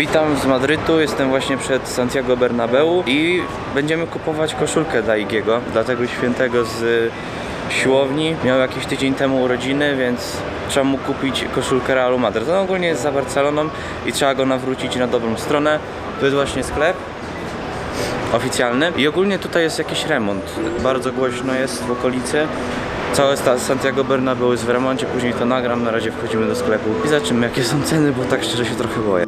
Witam z Madrytu, jestem właśnie przed Santiago Bernabeu i będziemy kupować koszulkę dla Igiego, dla tego świętego z siłowni. Miał jakiś tydzień temu urodziny, więc trzeba mu kupić koszulkę Realu Madryt. On ogólnie jest za Barceloną i trzeba go nawrócić na dobrą stronę. To jest właśnie sklep oficjalny i ogólnie tutaj jest jakiś remont. Bardzo głośno jest w okolicy. Całe sta- Santiago Bernabeu jest w remoncie, później to nagram, na razie wchodzimy do sklepu i zobaczymy jakie są ceny, bo tak szczerze się trochę boję.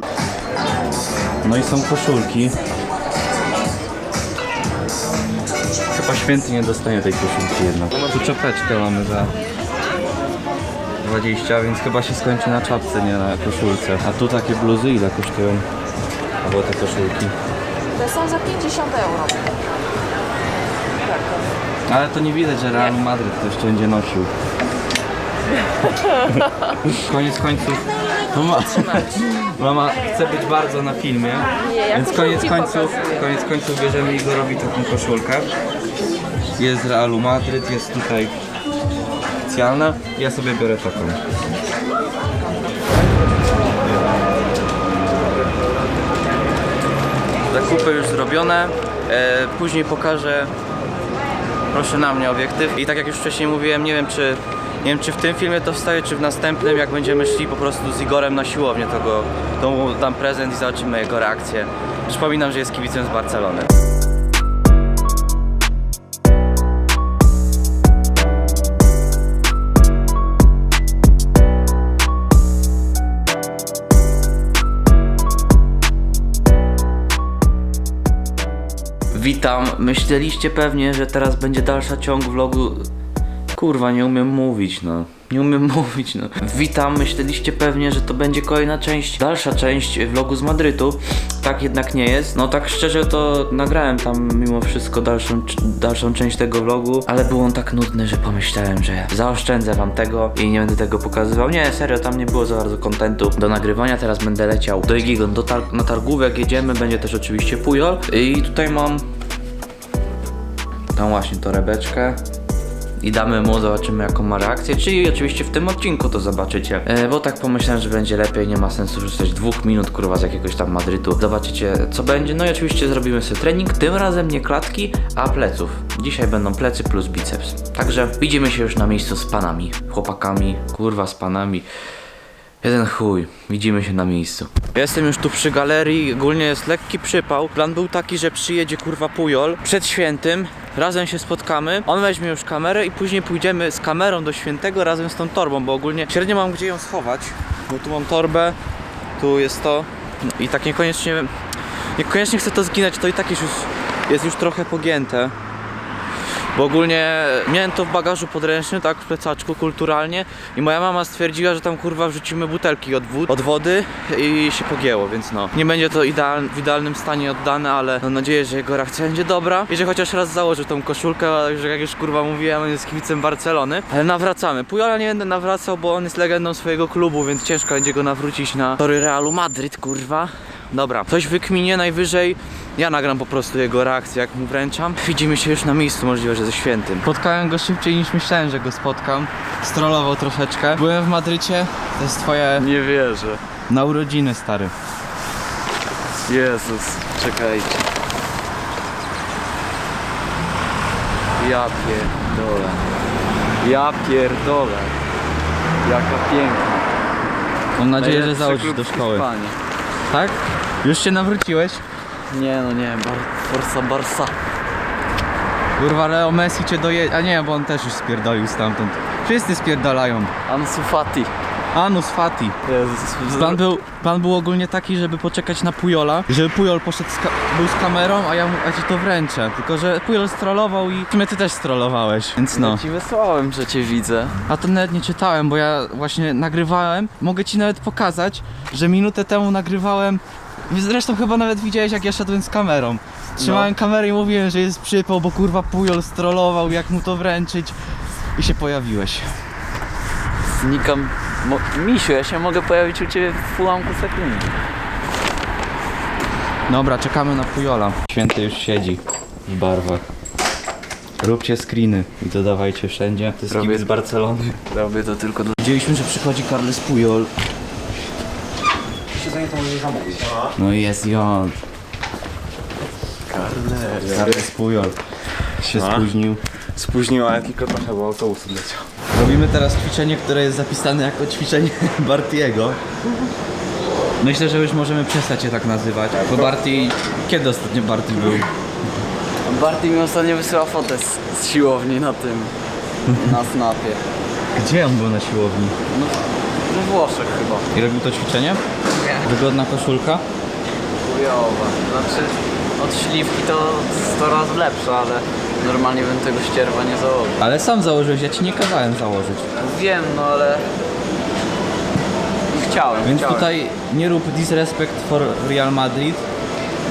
No i są koszulki. Chyba święty nie dostanie tej koszulki jednak. Tu czapeczkę mamy za 20, więc chyba się skończy na czapce, nie na koszulce. A tu takie bluzy ile kosztują? Albo te koszulki. Te są za 50 euro. Ale to nie widać, że Real Madryt to jeszcze będzie nosił. Koniec końców. Mama, mama chce być bardzo na filmie. Nie, ja Więc koszulki koniec końców, pokazuję. koniec końców bierzemy Igorowi taką koszulkę. Jest z Realu Madryt, jest tutaj oficjalna. Ja sobie biorę taką. Zakupy już zrobione. E, później pokażę proszę na mnie obiektyw. I tak jak już wcześniej mówiłem, nie wiem czy nie wiem czy w tym filmie to wstaje, czy w następnym, jak będziemy szli po prostu z Igorem na siłownię, to go mu dam prezent i zobaczymy jego reakcję. Przypominam, że jest kibicem z Barcelony. Witam. Myśleliście pewnie, że teraz będzie dalsza ciąg vlogu. Kurwa, nie umiem mówić, no. Nie umiem mówić, no. Witam. Myśleliście pewnie, że to będzie kolejna część, dalsza część vlogu z Madrytu. Tak jednak nie jest. No tak szczerze to nagrałem tam mimo wszystko dalszą, dalszą część tego vlogu, ale był on tak nudny, że pomyślałem, że zaoszczędzę wam tego i nie będę tego pokazywał. Nie, serio, tam nie było za bardzo kontentu do nagrywania. Teraz będę leciał do Igigon, do tar- na targówek jedziemy, będzie też oczywiście Pujol. I tutaj mam tą właśnie torebeczkę i damy mu, zobaczymy jaką ma reakcję, czyli oczywiście w tym odcinku to zobaczycie, e, bo tak pomyślałem, że będzie lepiej, nie ma sensu rzucać dwóch minut kurwa z jakiegoś tam Madrytu, zobaczycie co będzie, no i oczywiście zrobimy sobie trening, tym razem nie klatki, a pleców, dzisiaj będą plecy plus biceps, także widzimy się już na miejscu z panami, chłopakami, kurwa z panami, Jeden chuj, widzimy się na miejscu. Jestem już tu przy galerii, ogólnie jest lekki przypał. Plan był taki, że przyjedzie kurwa Pujol przed świętym, razem się spotkamy, on weźmie już kamerę i później pójdziemy z kamerą do świętego razem z tą torbą, bo ogólnie średnio mam gdzie ją schować, bo tu mam torbę, tu jest to no i tak niekoniecznie, niekoniecznie chcę to zginać, to i tak jest już, jest już trochę pogięte. Bo ogólnie miałem to w bagażu podręcznym, tak, w plecaczku kulturalnie i moja mama stwierdziła, że tam kurwa wrzucimy butelki od, wód, od wody i się pogięło, więc no. Nie będzie to ideal, w idealnym stanie oddane, ale mam nadzieję, że jego reakcja będzie dobra i że chociaż raz założy tą koszulkę, że jak już kurwa mówiłem, on jest kibicem Barcelony. Ale nawracamy. Pujola nie będę nawracał, bo on jest legendą swojego klubu, więc ciężko będzie go nawrócić na tory Realu Madryt, kurwa. Dobra, coś wykminie najwyżej. Ja nagram po prostu jego reakcję, jak mu wręczam. Widzimy się już na miejscu, możliwe, że ze świętym. Spotkałem go szybciej niż myślałem, że go spotkam. Strollował troszeczkę. Byłem w Madrycie, to jest twoje Nie wierzę. na urodziny, stary. Jezus, czekajcie. Ja pierdolę. Ja pierdolę. Jaka piękna. Mam nadzieję, że Najlepszy założysz klub do w szkoły. Hiszpanii. Tak? Już się nawróciłeś? Nie no nie, bar Forza Barsa. Kurwa, Leo Messi cię doje... A nie, bo on też już spierdolił stamtąd. Wszyscy spierdalają. Ansu Fati. Anus Fati. Jezus. Plan był, plan był ogólnie taki, żeby poczekać na Pujola, żeby Pujol poszedł z był z kamerą, a ja, mu- a ci to wręczę. Tylko, że Pujol strollował i w sumie ty też strollowałeś, więc no. Ja ci wysłałem, że cię widzę. A to nawet nie czytałem, bo ja właśnie nagrywałem. Mogę ci nawet pokazać, że minutę temu nagrywałem. Zresztą chyba nawet widziałeś, jak ja szedłem z kamerą. Trzymałem kamerę i mówiłem, że jest przypał, bo kurwa Pujol strollował, jak mu to wręczyć. I się pojawiłeś. Znikam. Mo Misiu, ja się mogę pojawić u ciebie w ułamku sekundy. Dobra, czekamy na Pujola. Święty już siedzi w barwach. Róbcie screeny i dodawajcie wszędzie. To jest Robię- z Barcelony. Robię to tylko dla... Widzieliśmy, że przychodzi Carles Pujol. Się zajętą No i jest Jon. Stary jest Pujol. Się No. spóźnił. Spóźnił, ale tylko trochę, bo autobus leciał. Robimy teraz ćwiczenie, które jest zapisane jako ćwiczenie Bartiego. Myślę, że już możemy przestać je tak nazywać. Bo Barti... Kiedy ostatnio Barty był? Barty mi ostatnio wysyła fotę z, z siłowni na tym, na snapie. Gdzie on był na siłowni? No, we Włoszech chyba. I robił to ćwiczenie? Wygodna koszulka? Chujowa. Znaczy, od śliwki to 100 razy lepsze, ale normalnie bym tego ścierwa nie założył. Ale sam założyłeś, ja ci nie kazałem założyć. Wiem, no ale... Chciałem, Więc chciałem. tutaj nie rób disrespect for Real Madrid,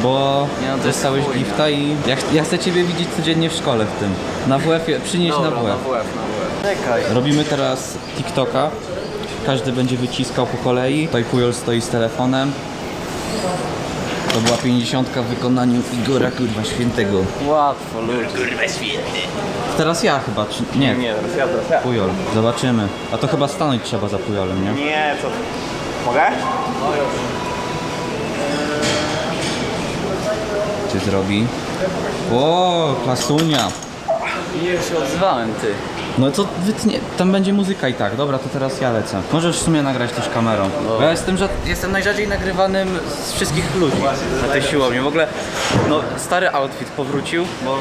bo Nie, no to jest dostałeś chujnia. gifta i ja, ch- ja chcę ciebie widzieć codziennie w szkole w tym. Na WF, -ie, przynieś Dobra, na WF. na WF, na WF. Czekaj. Robimy teraz TikToka. Każdy będzie wyciskał po kolei. Tutaj Pujol stoi z telefonem. To była 50 w wykonaniu Igora kurwa świętego. Łatwo, ludzie. Teraz ja chyba, czy nie? Nie, teraz ja, teraz ja. Pujol. Zobaczymy. A to chyba stanąć trzeba za Pujolem, nie? Nie, co? Mogę? Czy zrobi? O, klasunia. Już się odzywałem, ty. No to wytnie, tam będzie muzyka i tak. Dobra, to teraz ja lecę. Możesz w sumie nagrać też kamerą. Bo ja jestem, że jestem najrzadziej nagrywanym z wszystkich ludzi na tej siłowni. W ogóle, no stary outfit powrócił, bo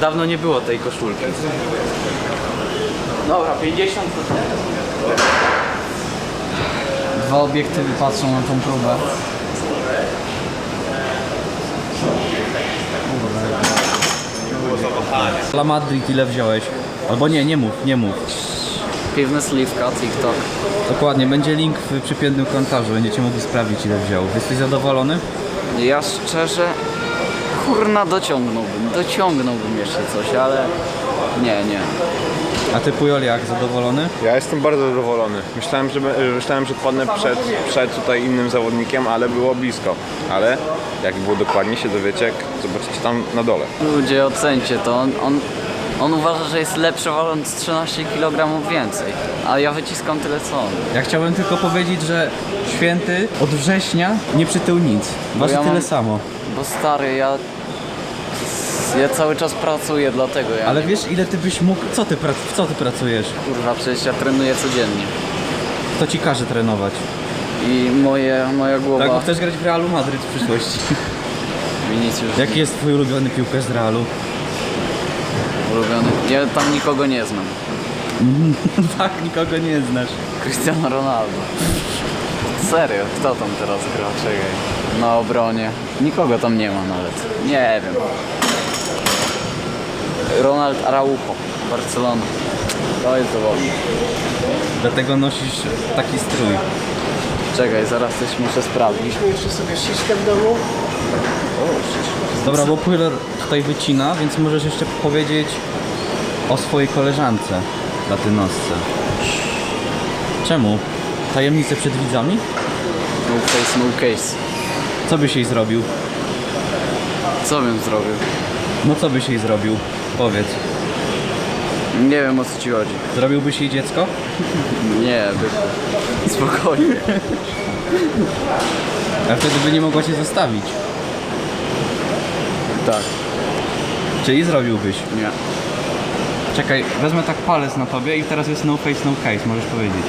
dawno nie było tej koszulki. Dobra, 50 to Dwa obiektywy patrzą na tą próbę. La Madrid ile wziąłeś? Albo nie, nie mów, nie mów. Piwna sliwka, TikTok. Dokładnie, będzie link w przypiętym komentarzu, będziecie mogli sprawdzić ile wziął. Jesteś zadowolony? Ja szczerze, kurna dociągnąłbym, dociągnąłbym jeszcze coś, ale nie, nie. A ty Pujol jak, zadowolony? Ja jestem bardzo zadowolony. Myślałem, że, be- myślałem, że padnę przed, przed tutaj innym zawodnikiem, ale było blisko. Ale jak było dokładnie się dowiecie, jak zobaczycie tam na dole. Ludzie, ocencie to, on, on, on uważa, że jest lepszy waląc 13 kg więcej, a ja wyciskam tyle co on. Ja chciałbym tylko powiedzieć, że święty od września nie przytył nic. Waży ja tyle mam- samo. Bo stary, ja, ja cały czas pracuję, dlatego ja Ale nie, wiesz ile ty byś mógł, co ty, prac- w co ty pracujesz? kurwa, przecież ja trenuję codziennie. Kto ci każe trenować? I moje, moja głowa, Tak, bo chcesz grać w Realu Madryt w przyszłości. Vinicius, Jaki jest twój ulubiony piłkarz z Realu? Ulubiony. Ja tam nikogo nie znam. tak, nikogo nie znasz. Cristiano Ronaldo. Serio, kto tam teraz gra? Czekaj. Na obronie. Nikogo tam nie ma nawet. Nie wiem. Ronald Araujo, Barcelona. To jest dowodne. Dlatego nosisz taki strój. Czekaj, zaraz coś muszę sprawdzić. Dobra, bo Pujol tutaj wycina, więc możesz jeszcze powiedzieć o swojej koleżance latynosce. Czemu? Tajemnice przed widzami? No face, no case. Co byś jej zrobił? Co bym zrobił? No co byś jej zrobił? Powiedz. Nie wiem o co ci chodzi. Zrobiłbyś jej dziecko? Nie, by... Spokojnie. A wtedy by nie mogła cię zostawić. Tak. Czyli zrobiłbyś. Nie. Czekaj, wezmę tak palec na tobie i teraz jest no face, no case, możesz powiedzieć.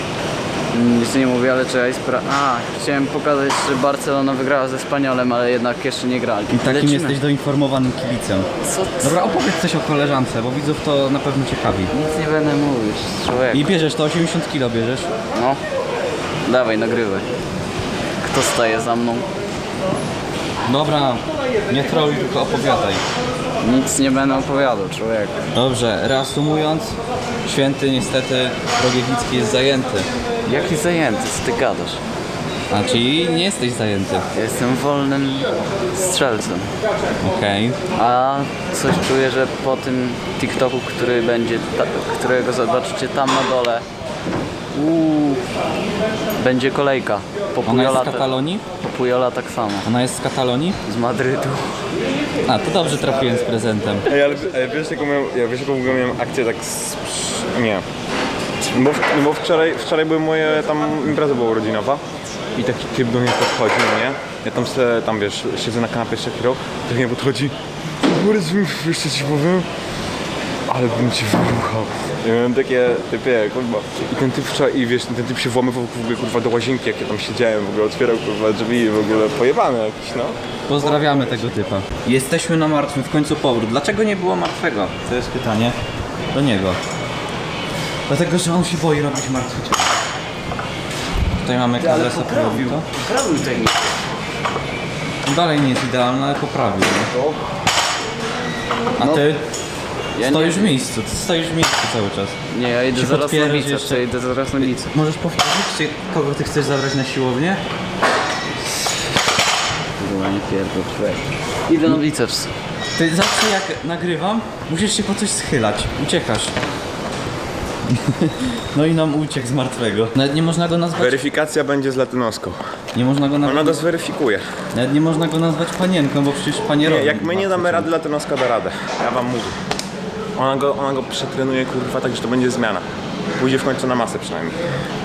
Nic nie mówię, ale trzeba spra... A, chciałem pokazać, że Barcelona wygrała ze Spaniolem, ale jednak jeszcze nie grali. I takim Lecimy. jesteś doinformowanym kibicem. Co? Dobra, opowiedz coś o koleżance, bo widzów to na pewno ciekawi. Nic nie będę mówić, człowiek. I bierzesz to 80 kilo bierzesz. No. Dawaj, nagrywaj. Kto staje za mną? Dobra, nie troluj, tylko opowiadaj. Nic nie będę opowiadał, człowiek. Dobrze, reasumując, święty niestety Rogiewicki jest zajęty. Jaki zajęty, co ty gadasz? A czyli nie jesteś zajęty. Ja Jestem wolnym strzelcem. Okej. A coś czuję, że po tym TikToku, który będzie, ta, którego zobaczycie tam na dole, uuu, będzie kolejka. Ona jest z Katalonii? Pujola tak samo. Ona jest z Katalonii? Z Madrytu. A, to dobrze trafiłem z prezentem. Ej, ale, ale wiesz jaką miałem, ja wiesz jaką w ogóle miałem akcję tak z... Nie. Bo, w- bo wczoraj, wczoraj były moje tam impreza była urodzinowa i taki typ do mnie podchodzi, no nie? Ja tam se, tam wiesz, siedzę na kanapie jeszcze chwilę, tak mnie podchodzi. Borys, jeszcze ci powiem, ale bym ci wyruchał. Ja miałem takie typie, kurwa. I ten typ wczoraj, i wiesz, ten typ się włamywał w ogóle, kurwa, do łazienki, jak ja tam siedziałem, w ogóle otwierał, kurwa, drzwi i w ogóle pojebany jakiś, no. Pozdrawiamy tego typa. Jesteśmy na martwym, w końcu powrót. Dlaczego nie było martwego? To jest pytanie do niego. Dlatego, że on się boi robić martwe ciało. Tutaj mamy Kadlesa poprawił to. Poprawił technikę. Dalej nie jest idealny, ale poprawił. No. A ty Ja stoisz nie, w miejscu, ty stoisz w miejscu cały czas. nie, ja idę Się zaraz na podpierasz bicep, jeszcze. czy idę zaraz na bicep. Możesz powtórzyć, czy kogo ty chcesz zabrać na siłownię? Kurwa, nie pierdol, człowiek. Idę na biceps. Ty zawsze jak nagrywam, musisz się po coś schylać. Uciekasz. No i nam uciekł z martwego. Nawet nie można go nazwać. Weryfikacja będzie z latynoską. Nie można go Ona nazwać. go zweryfikuje. Nawet nie można go nazwać panienką, bo przecież panie Nie, robi jak my nie damy rady, latynoska da radę. Ja wam mówię. Ona go, ona go przetrenuje, kurwa, tak, że to będzie zmiana. Pójdzie w końcu na masę przynajmniej.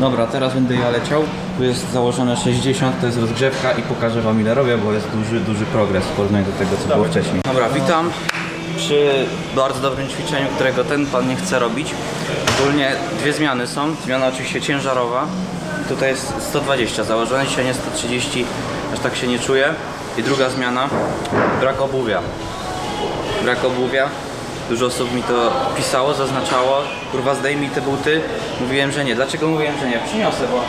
Dobra, teraz będę ja leciał. Tu jest założone 60, to jest rozgrzewka i pokażę wam ile robię, bo jest duży, duży progres w porównaniu do tego, co było wcześniej. Dobra, witam przy bardzo dobrym ćwiczeniu, którego ten pan nie chce robić. Ogólnie dwie zmiany są. Zmiana oczywiście ciężarowa. Tutaj jest 120 założone, dzisiaj nie 130, aż tak się nie czuję. I druga zmiana, brak obuwia. Brak obuwia. Dużo osób mi to pisało, zaznaczało. Kurwa zdejmij te buty. Mówiłem, że nie. Dlaczego mówiłem, że nie? Przyniosę, bo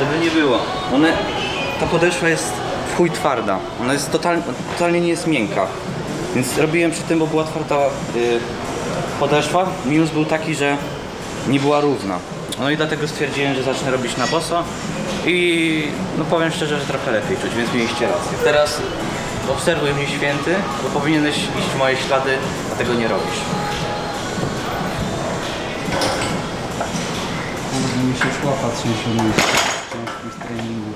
żeby nie było. One, ta podeszwa jest w chuj twarda. Ona jest totalnie, totalnie nie jest miękka. Więc robiłem przy tym, bo była twarda y, podeszwa. Minus był taki, że nie była równa. No i dlatego stwierdziłem, że zacznę robić na boso. I no powiem szczerze, że trochę lepiej czuć, więc mieliście rację. Teraz obserwuj mnie święty, bo powinieneś iść w moje ślady, a tego nie robisz. Mi się szła trzęsie od miejsca. z treningu.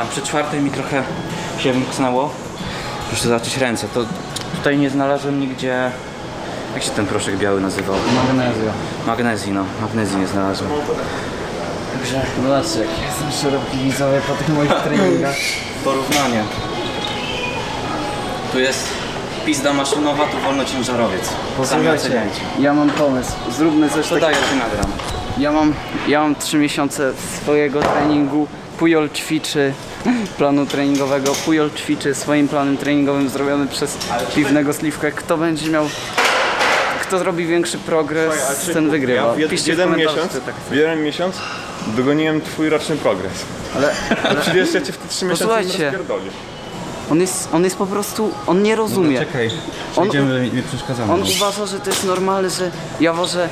Tam przy czwartej mi trochę się wymknęło. Proszę zobaczyć ręce. To tutaj nie znalazłem nigdzie. Jak się ten proszek biały nazywał? Magnezja. Magnezji, no. Magnezji nie znalazłem. Także, no zobaczcie, jak jestem szeroki widzowie po tych moich treningach. Porównanie. Tu jest pizda maszynowa, tu wolnociężarowiec. Posłuchajcie, ja mam pomysł. Zróbmy coś To takiego. daję, ty nagram. Ja mam, ja mam 3 miesiące swojego treningu. Pujol ćwiczy planu treningowego. Pujol ćwiczy swoim planem treningowym zrobiony przez piwnego sliwkę. Kto będzie miał, kto zrobi większy progres, ten wygrywa. Ja w, Piszcie jeden miesiąc, tak w jeden miesiąc dogoniłem twój roczny progres. Ale, Ale przecież ja cię w te trzy miesiące rozpierdolię. on jest, on jest po prostu, on nie rozumie. Czekaj, On- przejdziemy, nie przeszkadzamy. On uważa, że to jest normalne, że ja ważę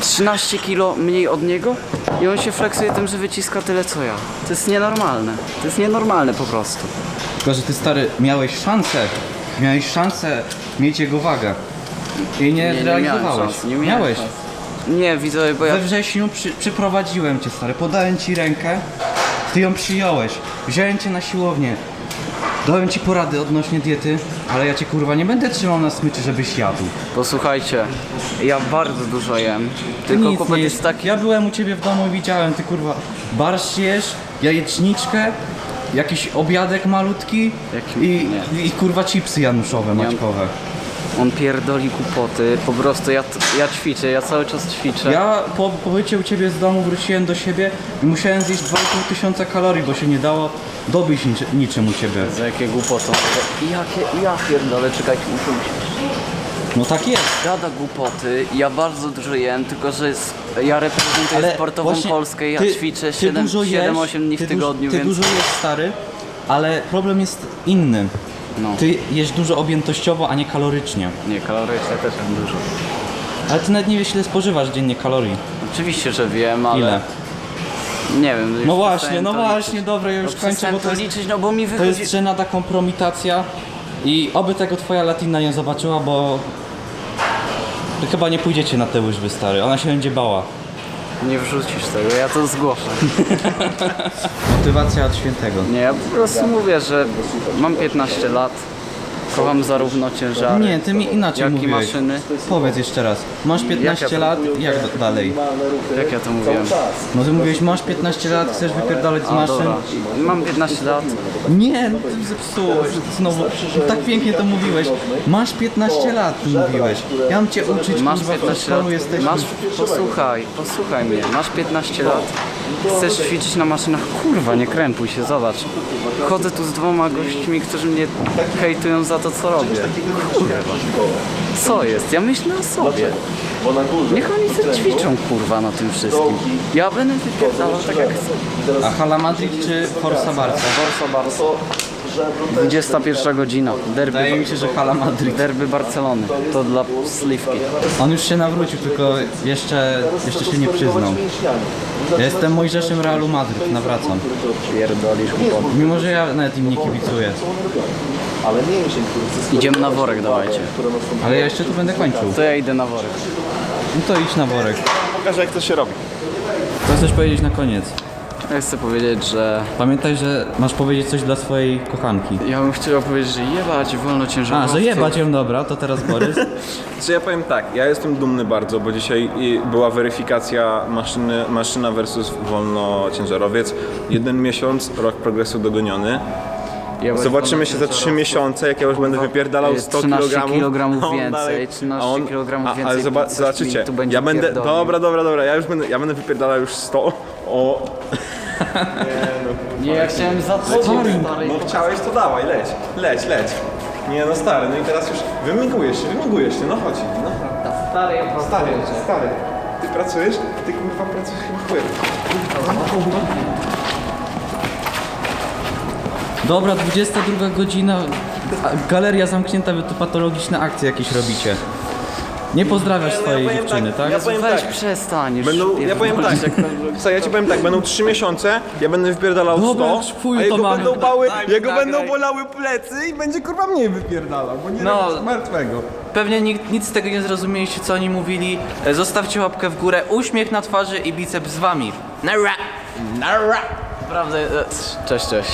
13 kilo mniej od niego i on się flexuje tym, że wyciska tyle co ja. To jest nienormalne. To jest nienormalne po prostu. Tylko, że ty stary, miałeś szansę. Miałeś szansę mieć jego wagę. I nie, Nie, nie miałem realizowałeś. szans, nie miałem miałeś. szans. Nie, widzę, bo ja... We wrześniu przy, przyprowadziłem cię stary, podałem ci rękę, ty ją przyjąłeś, wziąłem cię na siłownię, dałem ci porady odnośnie diety, ale ja cię kurwa nie będę trzymał na smyczy, żebyś jadł. Posłuchajcie, ja bardzo dużo jem. Tylko Nic kłopot nie jest taki... Ja byłem u ciebie w domu i widziałem, ty kurwa barszcz jesz, jajeczniczkę, jakiś obiadek malutki Jaki- i, i kurwa chipsy januszowe, maćkowe. On pierdoli głupoty. Po prostu ja, ja ćwiczę, ja cały czas ćwiczę. Ja po pobycie u ciebie z domu wróciłem do siebie i musiałem zjeść 2,5 tysiąca kalorii, bo się nie dało dobić nic, niczym u ciebie. Za jakie głupoty. Jakie... Ja pierdolę, czekajcie, muszę usiąść. No tak jest. Gada głupoty, ja bardzo dużo jem, tylko że s- ja reprezentuję sportową właśnie Polskę, ja ty- ćwiczę ty dużo jesz, 7-8 dni w ty tygodniu, Ty więc... dużo jesz stary, ale problem jest inny. No. Ty jesz dużo objętościowo, a nie kalorycznie. Nie, kalorycznie też mam dużo. Ale ty nawet nie wiesz ile spożywasz dziennie kalorii. Oczywiście, że wiem, ale... Ile? Nie wiem. już No właśnie, przestałem no to właśnie, liczyć. dobra, ja już no, kończę, przestałem bo to jest, liczyć, no bo mi to wychodzi... jest żenada kompromitacja i oby tego twoja Latina nie zobaczyła, bo wy chyba nie pójdziecie na te łyżwy stary, ona się będzie bała. Nie wrzucisz tego, ja to zgłoszę. Motywacja od świętego. Nie, ja po prostu mówię, że mam 15 lat, kocham zarówno ciężary, Nie, ty mi inaczej jak i mówiłeś. maszyny. Powiedz jeszcze raz. Masz 15 Jak ja to- lat, jak d- dalej? Jak ja to mówiłem? No ty mówiłeś, masz 15 lat, chcesz wypierdalać z A, maszyn? dobra. Mam 15 lat, Nie, no ty zepsułeś. Znowu, tak pięknie to mówiłeś. Masz 15 lat, ty mówiłeś. Ja mam cię uczyć, masz kurwa, w 15 lat, szkolu jesteśmy. masz, posłuchaj, posłuchaj mnie, masz 15 lat, chcesz ćwiczyć na maszynach, kurwa, nie krępuj się, zobacz. Chodzę tu z dwoma gośćmi, którzy mnie hejtują za to, co robię. Kurwa. Co jest? Ja myślę o sobie. Niech oni sobie ćwiczą, kurwa, na tym wszystkim. Ja będę wypierdalał tak jak chcę. A Hala Madrid czy Forza Barca? Barca, Barca. 21 godzina, derby, Wydaje mi się, że Hala Madrid. derby Barcelony. To dla sliwki. On już się nawrócił, tylko jeszcze, jeszcze się nie przyznał. Ja jestem Mojżeszem Realu Madryt, nawracam. Pierdolisz Mimo, że ja nawet im nie kibicuję. Idziemy na worek, dawajcie. Ale ja jeszcze tu będę kończył. To ja idę na worek. No to idź na worek. Pokażę jak to się robi. Co chcesz powiedzieć na koniec? Ja chcę powiedzieć, że Pamiętaj, że masz powiedzieć coś dla swojej kochanki. ja bym chciał powiedzieć, że jebać wolno ciężarowców. A, że jebać ją, dobra, to teraz Borys. Czy ja powiem tak, ja jestem dumny bardzo, bo dzisiaj i była weryfikacja maszyny, maszyna versus wolno ciężarowiec. Jeden miesiąc, rok progresu dogoniony. Jebać Zobaczymy się za 3 ciężarowców. miesiące, jak ja już będę wypierdalał jest 100 13 kg. kilogramów a on więcej, dalej- 13 a on- kilogramów Ale więcej zoba- pizzy zobaczycie, tu będzie ja będę, pierdolił. dobra, dobra, dobra, ja już będę, ja będę wypierdalał już 100 o... Nie, ja chciałem za to. No chciałeś, to dawaj, leć, leć, leć. Nie no stary, no i teraz już wymigujesz się, wymigujesz się, no chodź, no. Stary, Stary, stary, ty pracujesz? Ty kurwa pracujesz chyba chuj. Dobra, 22 godzina, a galeria zamknięta, wy tu patologiczne akcje jakieś robicie. Nie pozdrawiasz swojej powiem dziewczyny, tak, tak? ja powiem Weź tak. przestań już. Będą, ja powiem tak, Słuchaj, ja ci powiem tak, będą 3 miesiące, ja będę wypierdalał 100, Dobra, już chuj a to jego mamy. będą, bały, Daj mi jego nagraj. będą bolały plecy i będzie kurwa mniej wypierdalał, bo nie No. no. martwego. Pewnie nikt, nic z tego nie zrozumieliście, co oni mówili. E, Zostawcie łapkę w górę, uśmiech na twarzy i biceps z wami. Nara! Nara! Naprawdę, e, cześć, cześć.